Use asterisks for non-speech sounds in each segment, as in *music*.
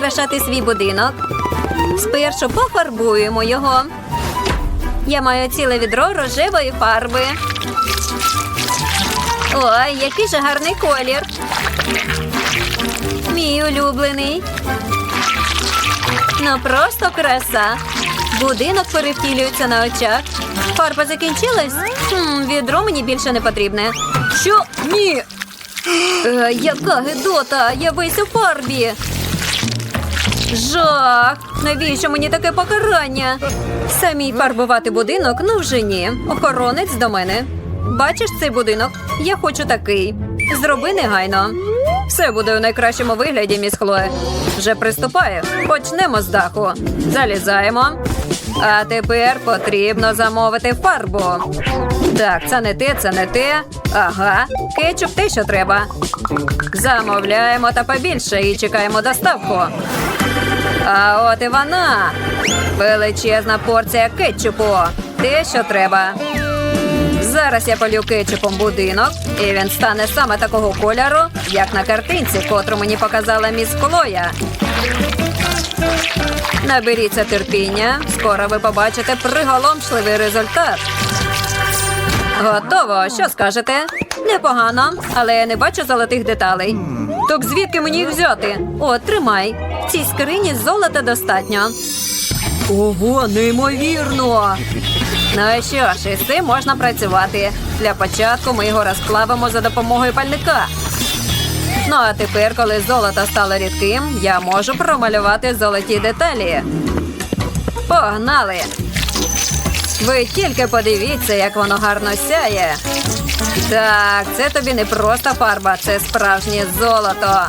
прикрашати свій будинок. Спершу пофарбуємо його. Я маю ціле відро рожевої фарби. Ой, який же гарний колір. Мій улюблений. Ну просто краса. Будинок перевтілюється на очах. Фарба закінчилась? Хм, відро мені більше не потрібне. Що? Ні. Е, яка гидота! Я весь у фарбі. Жах! Навіщо мені таке покарання? Самій фарбувати будинок, ну вже ні. Охоронець до мене. Бачиш цей будинок? Я хочу такий. Зроби негайно. Все буде у найкращому вигляді, міс Хлоє. Вже приступаю. Почнемо з даху. Залізаємо. А тепер потрібно замовити фарбу. Так, це не те, це не те. Ага, кетчуп те, що треба. Замовляємо та побільше і чекаємо доставку. А от і вона. Величезна порція кетчупу. Те, що треба. Зараз я полю кетчупом будинок, і він стане саме такого кольору, як на картинці, котру мені показала міс Хлоя. Наберіться терпіння. Скоро ви побачите приголомшливий результат. Готово. Що скажете? Непогано, але я не бачу золотих деталей. Так звідки мені їх взяти? О, тримай. Цій скрині золота достатньо. Ого, неймовірно. Ну що ж, із цим можна працювати. Для початку ми його розплавимо за допомогою пальника. Ну а тепер, коли золото стало рідким, я можу промалювати золоті деталі. Погнали! Ви тільки подивіться, як воно гарно сяє. Так, це тобі не просто фарба, це справжнє золото.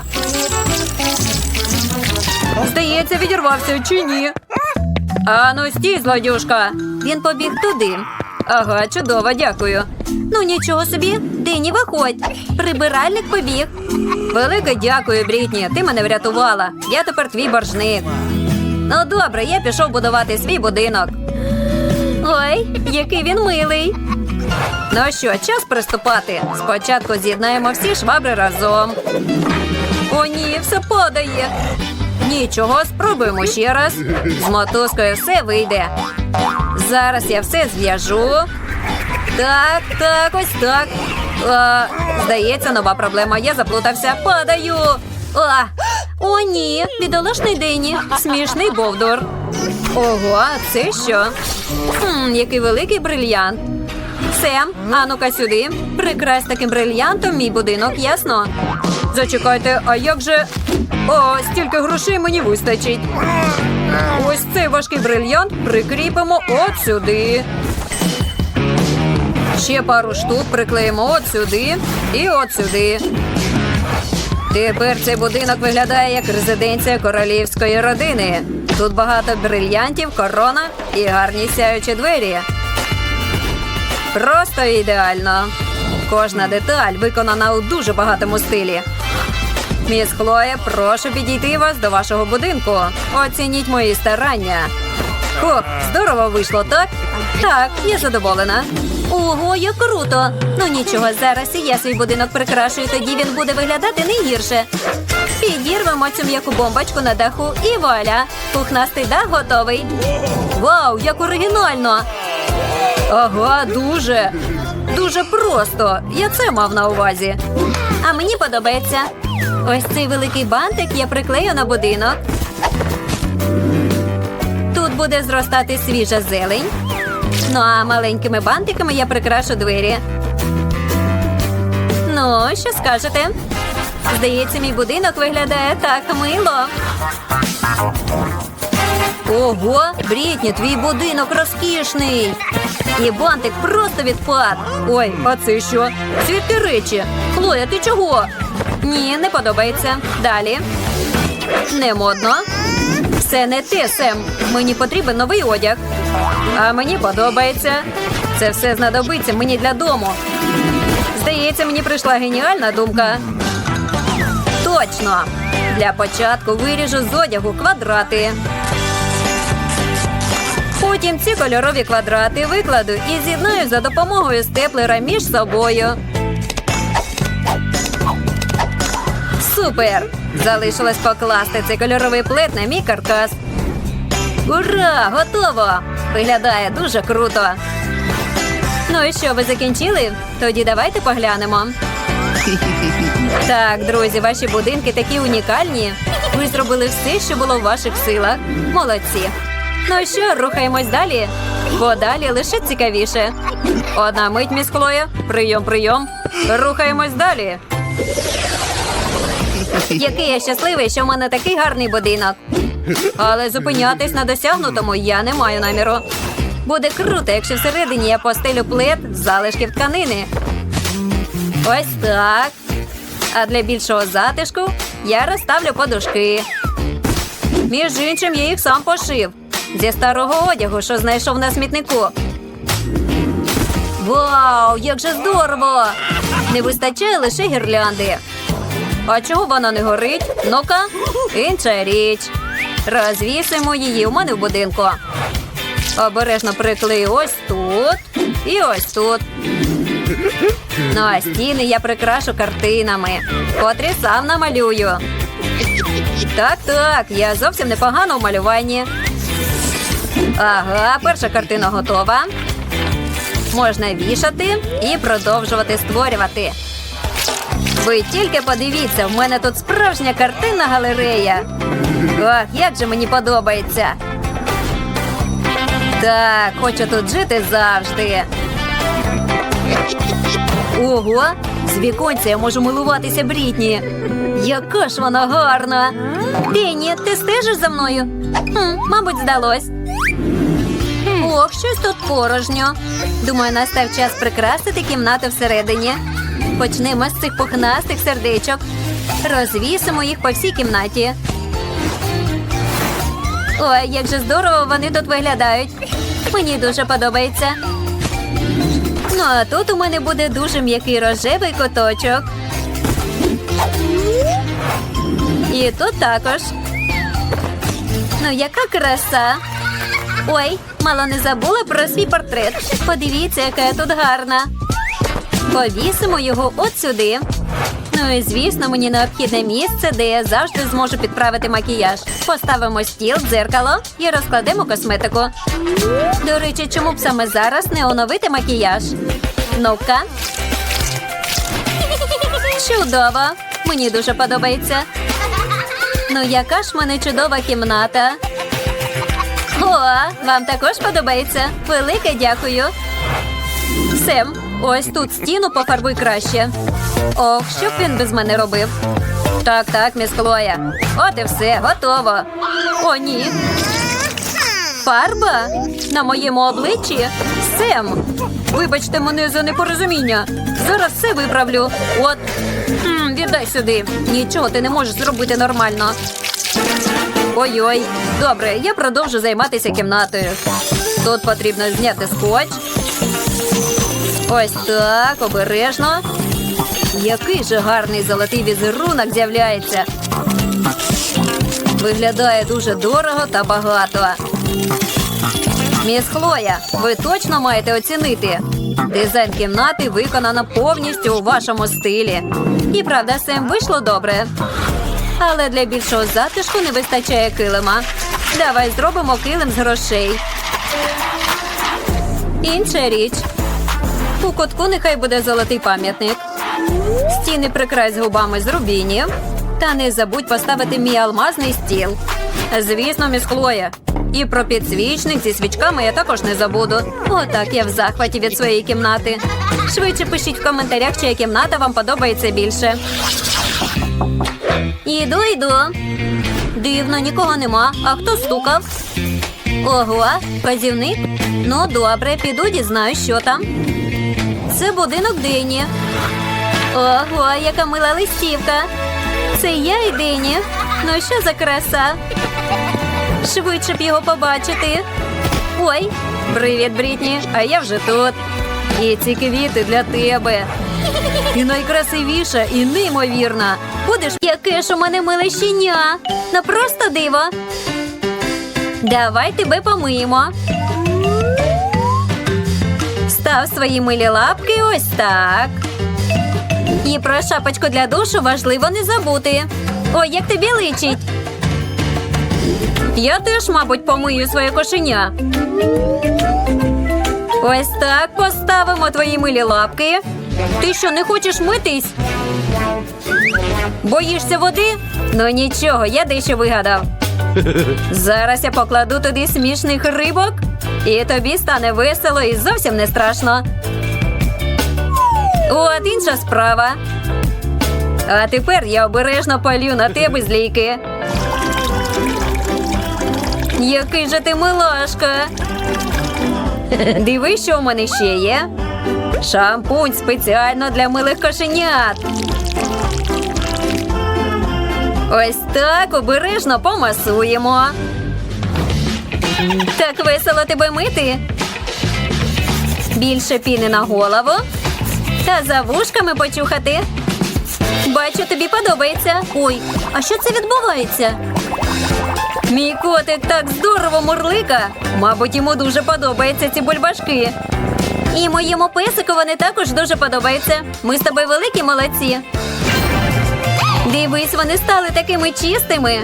Здається, відірвався чи ні? Ану, стій, злодюшка. Він побіг туди. Ага, чудово, дякую. Ну нічого собі, Дині, виходь. Прибиральник побіг. Велике дякую, Брітні. Ти мене врятувала. Я тепер твій боржник. Ну, добре, я пішов будувати свій будинок. Ой, який він милий. Ну що, час приступати. Спочатку з'єднаємо всі швабри разом. О, ні, все падає. Нічого, спробуємо ще раз. З мотузкою все вийде. Зараз я все зв'яжу. Так, так, ось так. А, здається, нова проблема. Я заплутався. Падаю. А, о, ні, бідолашний Дені. Смішний бовдур. Ого, це що? Хм, який великий брильянт. Сем, а ну-ка сюди. Прикрась таким брильянтом мій будинок, ясно? Зачекайте, а як же. О, стільки грошей мені вистачить. Ось цей важкий брильянт прикріпимо от сюди. Ще пару штук приклеїмо от сюди і от сюди. Тепер цей будинок виглядає як резиденція королівської родини. Тут багато брильянтів, корона і гарні сяючі двері. Просто ідеально. Кожна деталь виконана у дуже багатому стилі. Міс Хлоя, прошу підійти вас до вашого будинку. Оцініть мої старання. О, здорово вийшло, так? Так, я задоволена. Ого, як круто! Ну нічого, зараз і я свій будинок прикрашую, тоді він буде виглядати не гірше. Підірвемо цю м'яку бомбочку на даху і вуаля! Пухнастий дах готовий. Вау, як оригінально! Ага, дуже. Дуже просто. Я це мав на увазі. А мені подобається. Ось цей великий бантик я приклею на будинок. Тут буде зростати свіжа зелень. Ну а маленькими бантиками я прикрашу двері. Ну, що скажете? Здається, мій будинок виглядає так мило. Ого, Брітні, твій будинок розкішний. І бантик просто відпад. Ой, а це що? Звідки речі? Хлоя, ти чого? Ні, не подобається. Далі. Не модно. Все не те, Сем. Мені потрібен новий одяг. А мені подобається. Це все знадобиться мені для дому. Здається, мені прийшла геніальна думка. Точно. Для початку виріжу з одягу квадрати. Потім ці кольорові квадрати викладу і з'єднаю за допомогою степлера між собою. Супер! Залишилось покласти цей кольоровий плед на мій каркас. Ура! Готово! Виглядає дуже круто. Ну і що, ви закінчили? Тоді давайте поглянемо. *laughs* Так, друзі, ваші будинки такі унікальні. Ви зробили все, що було в ваших силах. Молодці. Ну що, рухаємось далі? Бо далі лише цікавіше. Одна мить, міс Хлоя. Прийом, прийом. Рухаємось далі. Який я щасливий, що в мене такий гарний будинок. Але зупинятись на досягнутому я не маю наміру. Буде круто, якщо всередині я постелю плед з залишків тканини. Ось так. А для більшого затишку я розставлю подушки. Між іншим, я їх сам пошив зі старого одягу, що знайшов на смітнику. Вау, як же здорово! Не вистачає лише гірлянди. А чого вона не горить? Ну-ка, інша річ. Розвісимо її у мене в будинку. Обережно приклею ось тут і ось тут. Ну а стіни я прикрашу картинами, котрі сам намалюю. Так, так, я зовсім непогано у малюванні. Ага, перша картина готова. Можна вішати і продовжувати створювати. Ви тільки подивіться, в мене тут справжня картинна галерея. Ох, як же мені подобається. Так, хочу тут жити завжди. Ого, з віконця я можу милуватися Брітні. Яка ж вона гарна. Денні, ти стежиш за мною? Хм, мабуть, здалось. Ох, щось тут порожньо. Думаю, настав час прикрасити кімнату всередині. Почнемо з цих пухнастих сердечок. Розвісимо їх по всій кімнаті. Ой, як же здорово вони тут виглядають. Мені дуже подобається. Ну, а тут у мене буде дуже м'який рожевий куточок. І тут також. Ну, яка краса. Ой, мало не забула про свій портрет. Подивіться, яка я тут гарна. Повісимо його от сюди. Ну і звісно, мені необхідне місце, де я завжди зможу підправити макіяж. Поставимо стіл, дзеркало і розкладемо косметику. До речі, чому б саме зараз не оновити макіяж? Ну-ка. Чудово! Мені дуже подобається. Ну, яка ж мене чудова кімната. О, вам також подобається? Велике дякую. Сем, ось тут стіну пофарбуй краще. Ох, що б він без мене робив? Так, так, міс Хлоя. От і все, готово. О, ні. Фарба? На моєму обличчі? Сем. Вибачте мене за непорозуміння. Зараз все виправлю. От. М, віддай сюди. Нічого ти не можеш зробити нормально. Ой-ой. Добре, я продовжу займатися кімнатою. Тут потрібно зняти скотч. Ось так, обережно. Який же гарний золотий візерунок з'являється. Виглядає дуже дорого та багато. Міс Хлоя, ви точно маєте оцінити. Дизайн кімнати виконано повністю у вашому стилі. І правда, Сем вийшло добре. Але для більшого затишку не вистачає килима. Давай зробимо килим з грошей. Інша річ. У кутку нехай буде золотий пам'ятник. Стіни прикрась губами з рубінів. Та не забудь поставити мій алмазний стіл. Звісно, міс Хлоя. І про підсвічник зі свічками я також не забуду. Отак я в захваті від своєї кімнати. Швидше пишіть в коментарях, чия кімната вам подобається більше. Іду, йду. Дивно, нікого нема. А хто стукав? Ого, вказівник? Ну, добре, піду дізнаюсь, що там. Це будинок Дині. Ого, яка мила листівка. Це я і Дині. Ну що за краса? Швидше б його побачити. Ой, привіт, Брітні, а я вже тут. І ці квіти для тебе. І найкрасивіша, і неймовірна. Будеш, яке ж у мене миле щеня. Ну просто диво. Давай тебе помиємо. Став свої милі лапки ось так. І про шапочку для душу важливо не забути. Ой, як тобі личить. Я теж, мабуть, помию своє кошеня. Ось так поставимо твої милі лапки. Ти що, не хочеш митись? Боїшся води? Ну нічого, я дещо вигадав. Зараз я покладу туди смішних рибок, і тобі стане весело і зовсім не страшно. От інша справа. А тепер я обережно палю на тебе злійки. Який же ти милашка. Дивись, що у мене ще є. Шампунь спеціально для милих кошенят. Ось так обережно помасуємо. Так весело тебе мити. Більше піни на голову. Та за вушками почухати. Бачу, тобі подобається. Ой, а що це відбувається? Мій котик так здорово мурлика. Мабуть, йому дуже подобаються ці бульбашки. І моєму песику вони також дуже подобаються. Ми з тобою великі молодці. Дивись, вони стали такими чистими.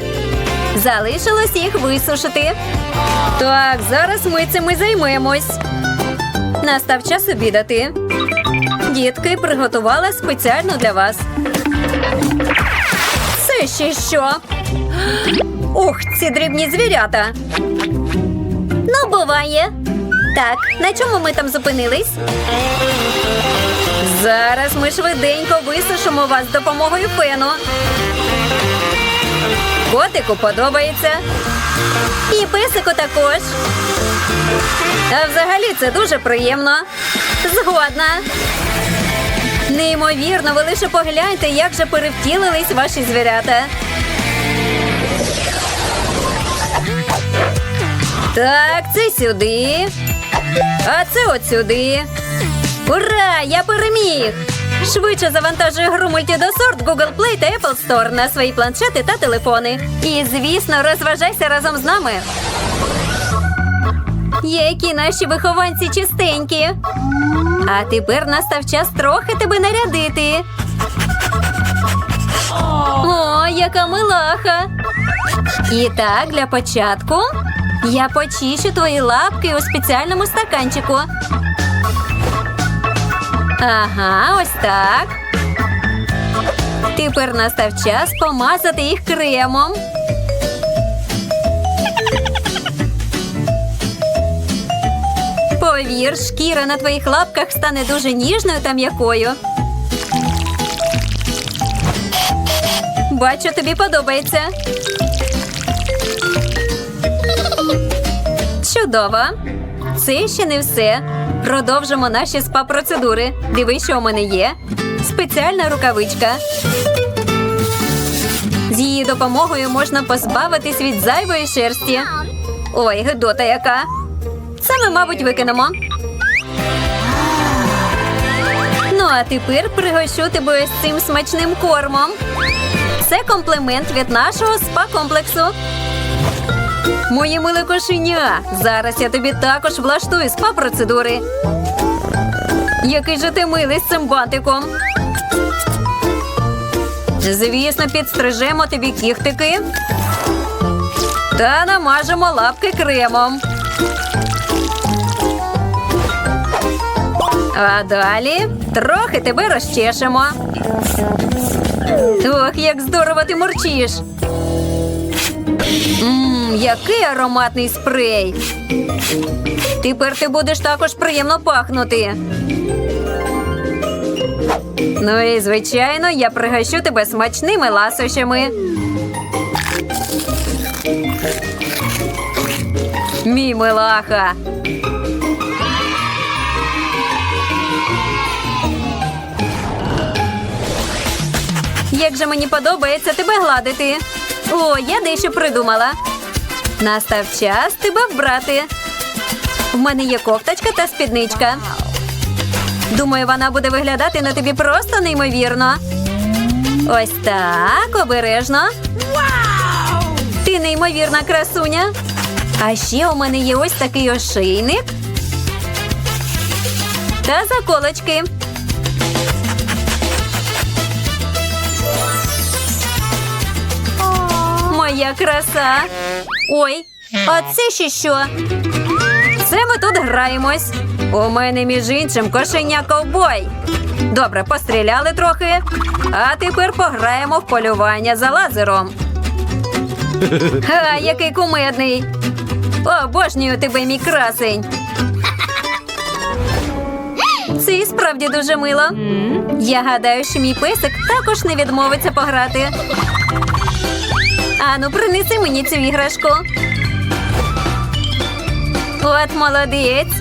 Залишилось їх висушити. Так, зараз ми цим і займемось. Настав час обідати. Дітки приготувала спеціально для вас. Це ще що? Ух, ці дрібні звірята. Ну, буває. Так, на чому ми там зупинились? Зараз ми швиденько висушимо вас з допомогою фену. Котику подобається. І писику також. А взагалі це дуже приємно. Згодна. Неймовірно, ви лише погляньте, як же перевтілились ваші звірята. Так, це сюди. А це от сюди. Ура! Я переміг! Швидше завантажуй гру Multidosort, Google Play та Apple Store на свої планшети та телефони. І, звісно, розважайся разом з нами. Які наші вихованці чистенькі. А тепер настав час трохи тебе нарядити. О, яка милаха. І так, для початку я почищу твої лапки у спеціальному стаканчику. Ага, ось так. Тепер настав час помазати їх кремом. Повір, шкіра на твоїх лапках стане дуже ніжною та м'якою. Бачу, тобі подобається. Чудово. Це ще не все. Продовжимо наші спа-процедури. Дивись, що у мене є. Спеціальна рукавичка. З її допомогою можна позбавитись від зайвої шерсті. Ой, гидота яка. Це ми, мабуть, викинемо. Ну, а тепер пригощу тебе ось цим смачним кормом. Це комплімент від нашого спа-комплексу. Моє миле кошеня. Зараз я тобі також влаштую спа-процедури. Який же ти милий з цим бантиком. Звісно, підстрижемо тобі кіхтики та намажемо лапки кремом. А далі трохи тебе розчешемо. Ох, як здорово ти мурчиш. Який ароматний спрей. Тепер ти будеш також приємно пахнути. Ну і звичайно, я пригощу тебе смачними ласощами. Мій милаха. Як же мені подобається тебе гладити. О, я дещо придумала. Настав час тебе вбрати. У мене є кофточка та спідничка. Думаю, вона буде виглядати на тобі просто неймовірно. Ось так обережно. Ти неймовірна красуня. А ще у мене є ось такий ошийник та заколочки. Моя краса. Ой, а це ще що? Це ми тут граємось. У мене, між іншим, кошеня ковбой. Добре, постріляли трохи. А тепер пограємо в полювання за лазером. *laughs* Ха, який кумедний. Обожнюю тебе, мій красень. Це і справді дуже мило. Я гадаю, що мій песик також не відмовиться пограти. Ану, принеси мені цю іграшку. От молодець.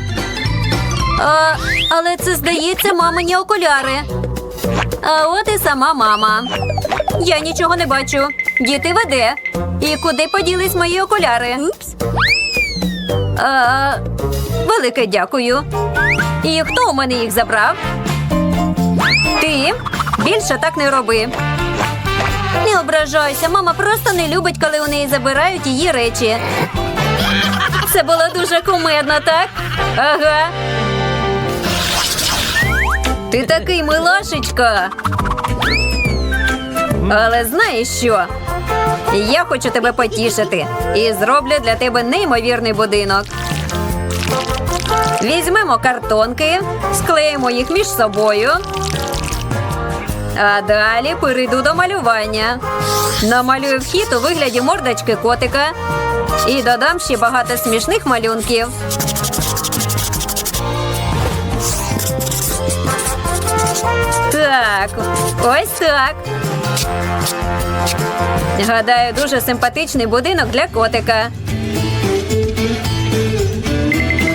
А, але це, здається, мамині окуляри. А от і сама мама. Я нічого не бачу. Діти веде. І куди поділись мої окуляри? А, велике дякую. І хто у мене їх забрав? Ти більше так не роби. Не ображайся, мама просто не любить, коли у неї забирають її речі. Це було дуже кумедно, так? Ага. Ти такий милашечка. Але знаєш що? Я хочу тебе потішити і зроблю для тебе неймовірний будинок. Візьмемо картонки, склеїмо їх між собою. А далі перейду до малювання. Намалюю вхід у вигляді мордочки котика і додам ще багато смішних малюнків. Так, ось так. Гадаю, дуже симпатичний будинок для котика.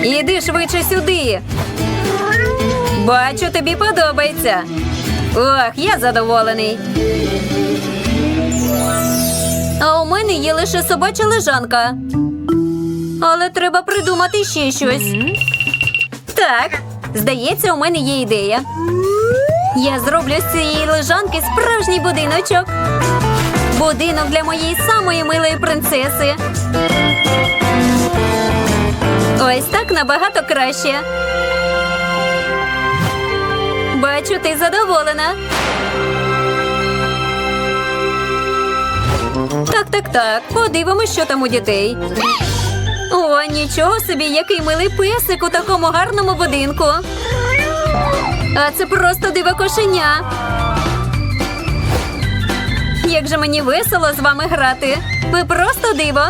Іди швидше сюди. Бачу, тобі подобається. Ох, я задоволений. А у мене є лише собача лежанка. Але треба придумати ще щось. Так, здається, у мене є ідея. Я зроблю з цієї лежанки справжній будиночок. Будинок для моєї самої милої принцеси. Ось так набагато краще. Бачу, ти задоволена. Так, так, так. Подивимось, що там у дітей. О, нічого собі, який милий песик у такому гарному будинку. А це просто диво кошеня. Як же мені весело з вами грати. Ви просто диво.